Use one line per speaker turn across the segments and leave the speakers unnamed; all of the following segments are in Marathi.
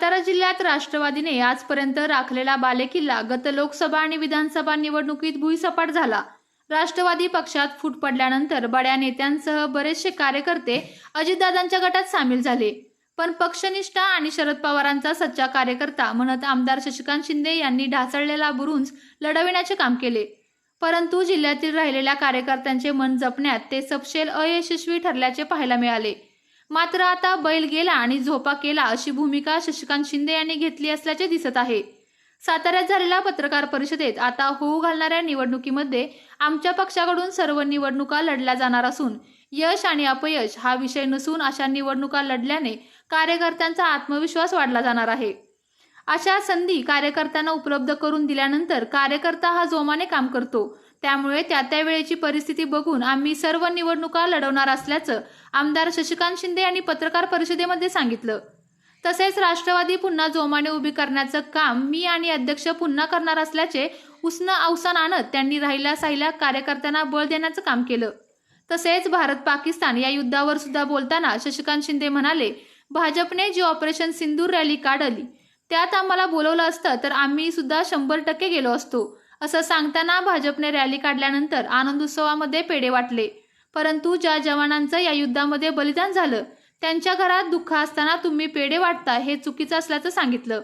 सातारा जिल्ह्यात राष्ट्रवादीने आजपर्यंत राखलेला बालेकिल्ला गत लोकसभा आणि विधानसभा निवडणुकीत भुईसपाट झाला. राष्ट्रवादी पक्षात फूट पडल्यानंतर बड्या नेत्यांसह बरेचसे कार्यकर्ते अजितदादांच्या गटात सामील झाले. पण पक्षनिष्ठा आणि शरद पवारांचा सच्चा कार्यकर्ता म्हणत आमदार शशिकांत शिंदे यांनी ढासळलेला बुरुंज लढविण्याचे काम केले. परंतु जिल्ह्यातील राहिलेल्या कार्यकर्त्यांचे मन जपण्यात ते सपशेल अयशस्वी ठरल्याचे पाहायला मिळाले. मात्र आता बैल गेला आणि झोपा केला अशी भूमिका शशिकांत शिंदे यांनी घेतली असल्याचे दिसत आहे. साताऱ्यात झालेल्या पत्रकार परिषदेत आता होऊ घालणाऱ्या निवडणुकीमध्ये आमच्या पक्षाकडून सर्व निवडणुका लढल्या जाणार असून यश आणि अपयश हा विषय नसून अशा निवडणुका लढल्याने कार्यकर्त्यांचा आत्मविश्वास वाढला जाणार आहे. अशा संधी कार्यकर्त्यांना उपलब्ध करून दिल्यानंतर कार्यकर्ता हा जोमाने काम करतो. त्यामुळे त्या त्या वेळेची परिस्थिती बघून आम्ही सर्व निवडणुका लढवणार असल्याचं आमदार शशिकांत शिंदे यांनी पत्रकार परिषदेमध्ये सांगितलं. तसेच राष्ट्रवादी पुन्हा जोमाने उभी करण्याचं काम मी आणि अध्यक्ष पुन्हा करणार असल्याचे उष्ण अवसान आणत त्यांनी राहिल्या साहिल्या कार्यकर्त्यांना बळ देण्याचं काम केलं. तसेच भारत पाकिस्तान या युद्धावर सुद्धा बोलताना शशिकांत शिंदे म्हणाले भाजपने जी ऑपरेशन सिंदूर रॅली काढली त्यात आम्हाला बोलवलं असतं तर आम्ही सुद्धा शंभर टक्के गेलो असतो. असं सांगताना भाजपने रॅली काढल्यानंतर आनंदोत्सवामध्ये पेढे वाटले. परंतु ज्या जवानांचं या युद्धामध्ये बलिदान झालं त्यांच्या घरात दुःख असताना तुम्ही पेढे वाटता हे चुकीचं असल्याचं सांगितलं.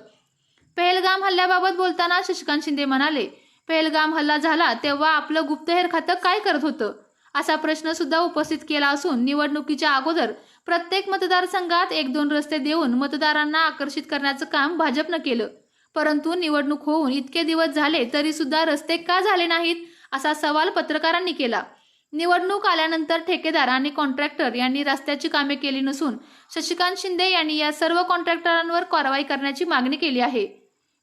पहलगाम हल्ल्याबाबत बोलताना शशिकांत शिंदे म्हणाले पहलगाम हल्ला झाला तेव्हा आपलं गुप्तहेर खातं काय करत होतं? असा प्रश्न सुद्धा उपस्थित केला असून निवडणुकीच्या अगोदर प्रत्येक मतदारसंघात एक दोन रस्ते देऊन मतदारांना आकर्षित करण्याचं काम भाजपनं केलं. परंतु निवडणूक होऊन इतके दिवस झाले तरी सुद्धा रस्ते का झाले नाहीत असा सवाल पत्रकारांनी केला. निवडणूक आल्यानंतर ठेकेदार आणि कॉन्ट्रॅक्टर यांनी रस्त्याची कामे केली नसून शशिकांत शिंदे यांनी या सर्व कॉन्ट्रॅक्टरांवर कारवाई करण्याची मागणी केली आहे.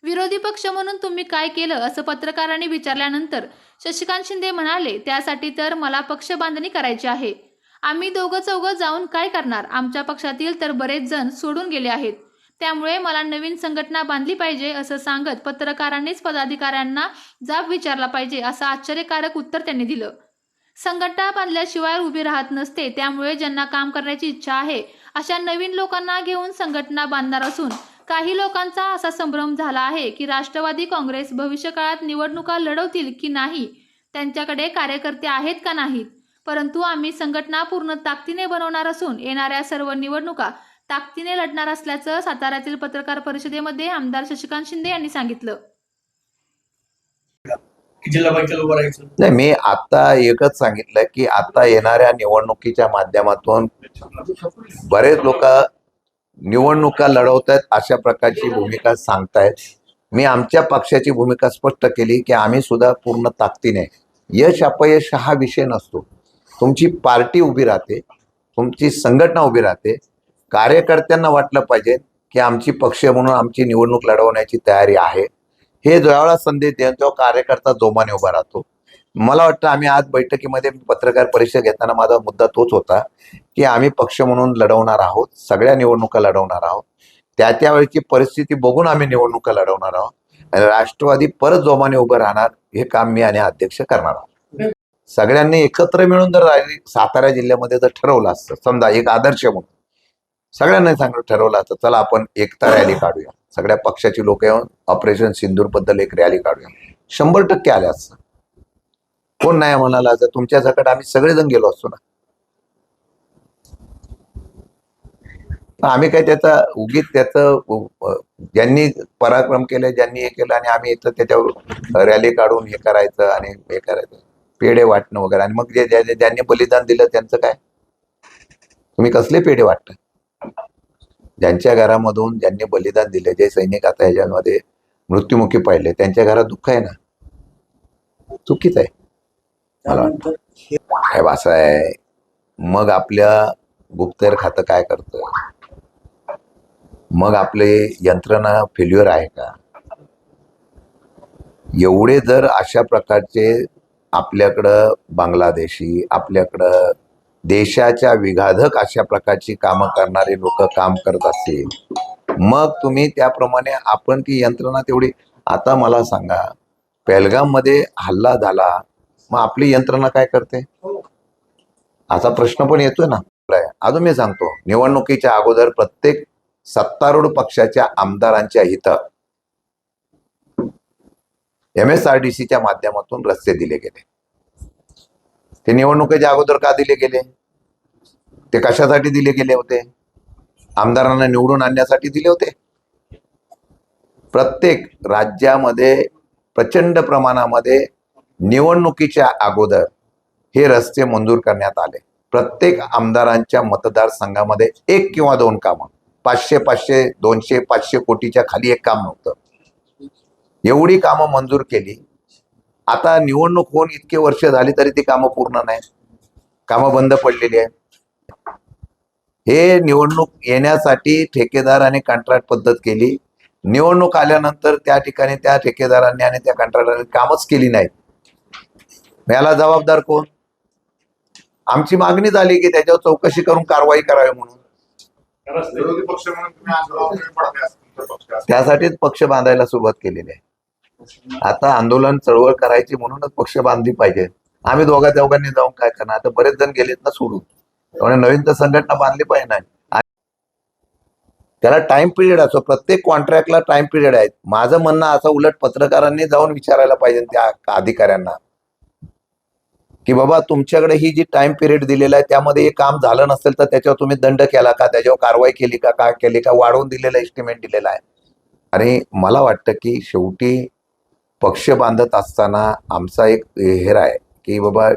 विरोधी पक्ष म्हणून तुम्ही काय केलं असं पत्रकारांनी विचारल्यानंतर शशिकांत शिंदे म्हणाले त्यासाठी तर मला पक्ष बांधणी करायची आहे. आम्ही दोघं चौघं जाऊन काय करणार? आमच्या पक्षातील तर बरेच जण सोडून गेले आहेत. त्यामुळे मला नवीन संघटना बांधली पाहिजे असं सांगत पत्रकारांनीच पदाधिकाऱ्यांना जाब विचारला पाहिजे असं आश्चर्यकारक उत्तर त्यांनी दिलं. संघटना बांधल्याशिवाय उभी राहत नसते त्यामुळे ज्यांना काम करण्याची इच्छा आहे अशा नवीन लोकांना घेऊन संघटना बांधणार असून काही लोकांचा असा संभ्रम झाला आहे की राष्ट्रवादी काँग्रेस भविष्यकाळात निवडणुका लढवतील की नाही त्यांच्याकडे कार्यकर्ते आहेत का नाहीत? परंतु आम्ही संघटना पूर्ण ताकदीने बनवणार असून येणाऱ्या सर्व निवडणुका ताकदीने लढणार असल्याचं साताऱ्यातील पत्रकार परिषदेमध्ये आमदार शशिकांत शिंदे यांनी सांगितलं.
नाही मी आता एकच सांगितलं की आता येणाऱ्या निवडणुकीच्या माध्यमातून बरेच लोक निवडणुका लढवत आहेत अशा प्रकारची भूमिका सांगतायत. मी आमच्या पक्षाची भूमिका स्पष्ट केली की आम्ही सुद्धा पूर्ण ताकदीने. यश अपयश हा विषय नसतो. तुमची पार्टी उभी राहते तुमची संघटना उभी राहते कार्यकर्त्यांना वाटलं पाहिजे की आमची पक्ष म्हणून आमची निवडणूक लढवण्याची तयारी आहे. हे ज्यावेळा संदेश देऊन तेव्हा कार्यकर्ता जोमाने उभा राहतो. मला वाटतं आम्ही आज बैठकीमध्ये पत्रकार परिषद घेताना माझा मुद्दा तोच होता की आम्ही पक्ष म्हणून लढवणार आहोत सगळ्या निवडणुका लढवणार आहोत. त्या त्यावेळची परिस्थिती बघून आम्ही निवडणुका लढवणार आहोत. आणि राष्ट्रवादी परत जोमाने उभं राहणार हे काम मी आणि अध्यक्ष करणार आहोत. सगळ्यांनी एकत्र मिळून जर सातारा जिल्ह्यामध्ये जर ठरवलं असतं समजा एक आदर्श म्हणून सगळ्यांनी सांगितलं ठरवलं असतं चला आपण एकता रॅली काढूया. सगळ्या पक्षाची लोक येऊन ऑपरेशन सिंदूरबद्दल एक रॅली काढूया. शंभर टक्के आले असतं कोण नाही म्हणाला जर तुमच्या सकट आम्ही सगळेजण गेलो असतो ना. आम्ही काय त्याचा उगीच त्याचं ज्यांनी पराक्रम केले ज्यांनी हे केलं आणि आम्ही इथं त्याच्यावर रॅली काढून हे करायचं आणि हे करायचं. पेढे वाटणं वगैरे. आणि मग जे ज्या- ज्यांनी बलिदान दिलं त्यांचं काय? तुम्ही कसले पेढे वाटता? ज्यांच्या घरामधून ज्यांनी बलिदान दिले जे सैनिक आता ह्याच्यामध्ये मृत्युमुखी पडले त्यांच्या घरात दुःख आहे ना? चुकीच आहे. मला वाटतं. असं आहे. मग आपल्या गुप्तहेर खातं काय करतं? मग आपले यंत्रणा फेल्युअर आहे का? एवढे जर अशा प्रकारचे आपल्याकडं बांगलादेशी आपल्याकडं देशाच्या विघाधक अशा प्रकारची कामं करणारे लोक काम करत असतील. मग तुम्ही त्याप्रमाणे आपण ती यंत्रणा तेवढी आता मला सांगा पेलगाममध्ये हल्ला झाला मग आपली यंत्रणा काय करते? असा प्रश्न पण येतोय ना. अजून मी सांगतो निवडणुकीच्या अगोदर प्रत्येक सत्तारूढ पक्षाच्या आमदारांच्या इथं एम एस आर डी सीच्या माध्यमातून रस्ते दिले गेले. ते निवडणुकीच्या अगोदर का दिले गेले? ते कशासाठी दिले गेले होते? आमदारांना निवडून आणण्यासाठी दिले होते? प्रत्येक राज्यामध्ये प्रचंड प्रमाणामध्ये निवडणुकीच्या अगोदर हे रस्ते मंजूर करण्यात आले. प्रत्येक आमदारांच्या मतदारसंघामध्ये एक किंवा दोन कामं. पाचशे पाचशे दोनशे पाचशे कोटीच्या खाली एक काम नव्हतं. एवढी कामं मंजूर केली. आता निवडणूक होऊन इतके वर्ष झाली तरी ती कामं पूर्ण नाही. कामं बंद पडलेली आहे हे निवडणूक येण्यासाठी ठेकेदार आणि कॉन्ट्रॅक्ट पद्धत केली. निवडणूक आल्यानंतर त्या ठिकाणी त्या ठेकेदारांनी आणि त्या कॉन्ट्रॅक्टरांनी कामच केली नाहीत. याला जबाबदार कोण? आमची मागणी झाली की त्याच्यावर चौकशी करून कारवाई करावी म्हणून. त्यासाठीच पक्ष बांधायला सुरुवात केलेली आहे. आता आंदोलन चळवळ करायची म्हणूनच पक्ष बांधली पाहिजे. आम्ही दोघा चौघांनी जाऊन काय करणार? आता बरेच जण गेलेत ना सोडून. त्यामुळे नवीन तर संघटना बांधली पाहिजे नाही त्याला टाइम पिरियड असतो प्रत्येक कॉन्ट्रॅक्टला टाइम पिरियड आहे. माझं म्हणणं असं उलट पत्रकारांनी जाऊन विचारायला पाहिजे त्या अधिकाऱ्यांना. की बाबा तुमच्याकडे ही जी टाइम पिरियड दिलेला आहे त्यामध्ये हे काम झालं नसेल तर त्याच्यावर तुम्ही दंड केला का? त्याच्यावर कारवाई केली का? काय केली का? वाढवून दिलेलं एस्टिमेट दिलेला आहे. आणि मला वाटतं की शेवटी पक्ष बांधत असताना आमचा एक हेर आहे की बाबा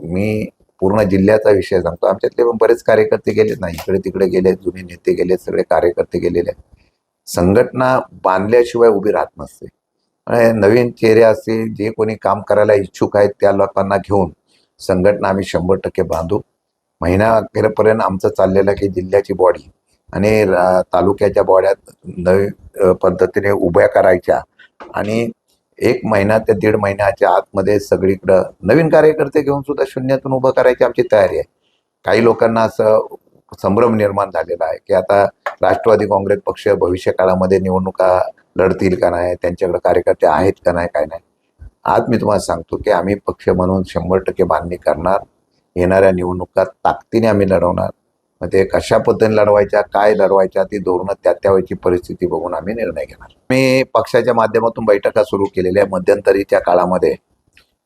मी पूर्ण जिल्ह्याचा विषय सांगतो. आमच्यातले पण बरेच कार्यकर्ते गेले ना. इकडे तिकडे गेले जुने नेते गेले सगळे कार्यकर्ते गेलेले आहेत. संघटना बांधल्याशिवाय उभी राहत नसते. नवीन चेहरे असतील जे कोणी काम करायला इच्छुक आहेत त्या लोकांना घेऊन संघटना आम्ही शंभर टक्के बांधू. महिना अखेरपर्यंत आमचं चाललेलं की जिल्ह्याची बॉडी आणि रा- तालुक्याच्या बॉड्यात नवी पद्धतीने उभ्या करायच्या. आणि एक महिना ते दीड महिन्याच्या आतमध्ये सगळीकडं नवीन कार्यकर्ते घेऊन सुद्धा शून्यातून उभं करायची आमची तयारी आहे. काही लोकांना असं संभ्रम निर्माण झालेला आहे की आता राष्ट्रवादी काँग्रेस पक्ष भविष्य काळामध्ये निवडणुका लढतील का नाही त्यांच्याकडे कार्यकर्ते आहेत का नाही काय नाही. आज मी तुम्हाला सांगतो की आम्ही पक्ष म्हणून शंभर टक्के बांधणी करणार. येणाऱ्या निवडणुका ताकदीने आम्ही लढवणार. मग ते कशा पद्धतीने लढवायच्या काय लढवायच्या ती धोरणं त्या त्यावेळीची परिस्थिती बघून आम्ही निर्णय घेणार. मी पक्षाच्या माध्यमातून बैठका सुरू केलेल्या मध्यंतरीच्या काळामध्ये.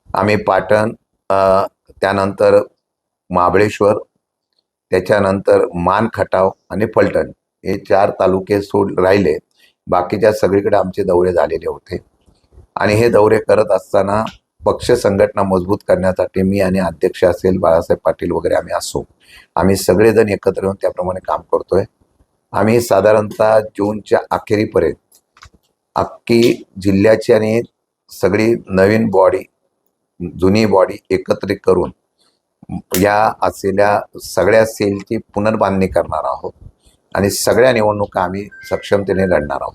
आम्ही पाटण त्यानंतर महाबळेश्वर त्याच्यानंतर मान खटाव आणि फलटण हे चार तालुके सोड राहिले. बाकीच्या सगळीकडे आमचे दौरे झालेले होते. आणि हे दौरे करत असताना पक्ष संघटना मजबूत करण्यासाठी मी आणि अध्यक्ष असेल बाळासाहेब पाटील वगैरे आम्ही असो. आम्ही सगळेजण एकत्र येऊन त्याप्रमाणे काम करतोय. आम्ही साधारणतः जूनच्या अखेरीपर्यंत अख्खी जिल्ह्याची आणि सगळी नवीन बॉडी जुनी बॉडी एकत्रित करून या असलेल्या सगळ्या सेलची पुनर्बांधणी करणार आहोत. आणि सगळ्या निवडणुका आम्ही सक्षमतेने लढणार आहोत.